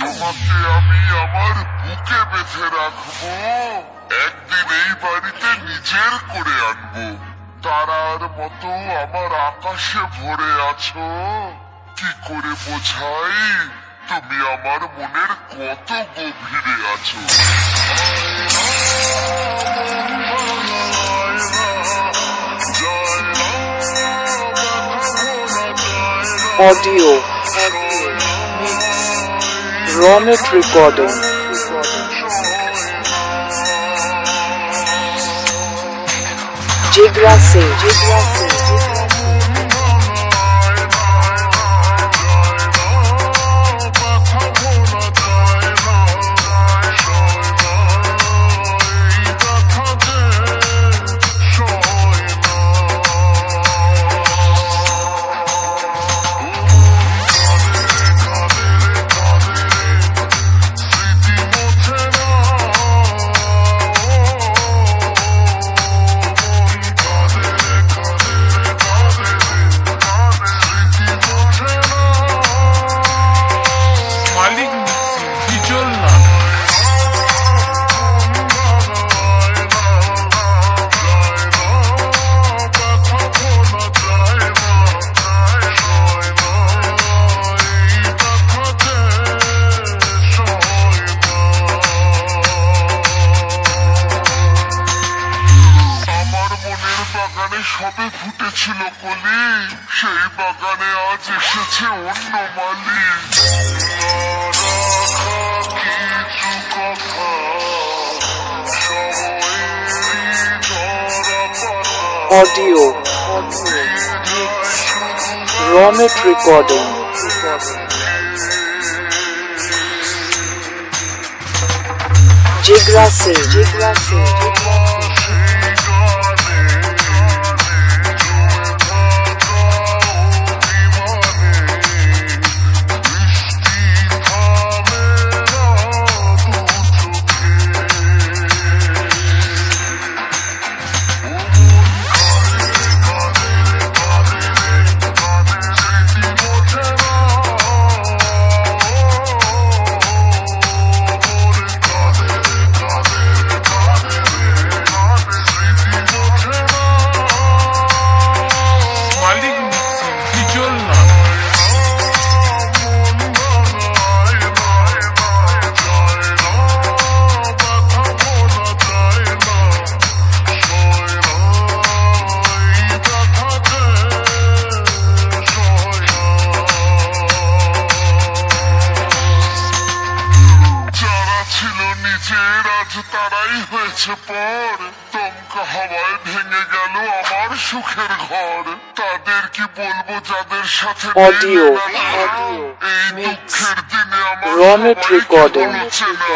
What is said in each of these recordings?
তোমাকে আমি আমার বুকে বেঁধে রাখব। একদিন এই বাড়িতে নিজের করে আনব। তারার মতো আমার আকাশে ভরে আছো। কি করে বোঝাই? তুমি আমার মনের কত গভীরে আছো। Mix Ronet recording Jigrase Jigrase মালিক মনের বাগানে সবে ফুটেছিল কলি। সেই বাগানে আজ এসেছে অন্য মালি। সময়েরই ধরা পাতা audio mix Ronet হয়েছে পর দমকা হাওয়ায় ভেঙে গেল আমার সুখের ঘর। তাদের কি বলব যাদের সাথে audio, এই দুঃখের দিনে আমার recording. বলেছে না।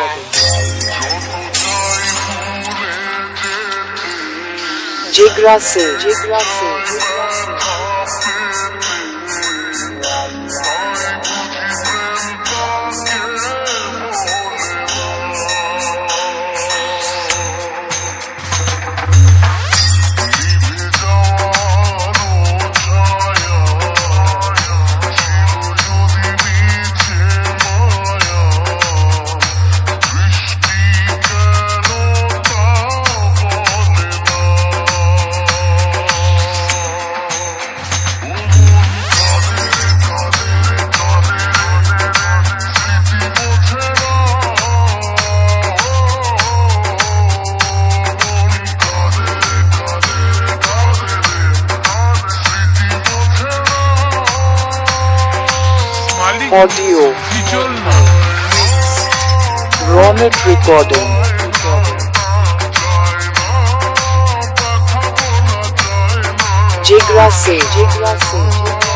না Ronet recording Jigrase Jigrase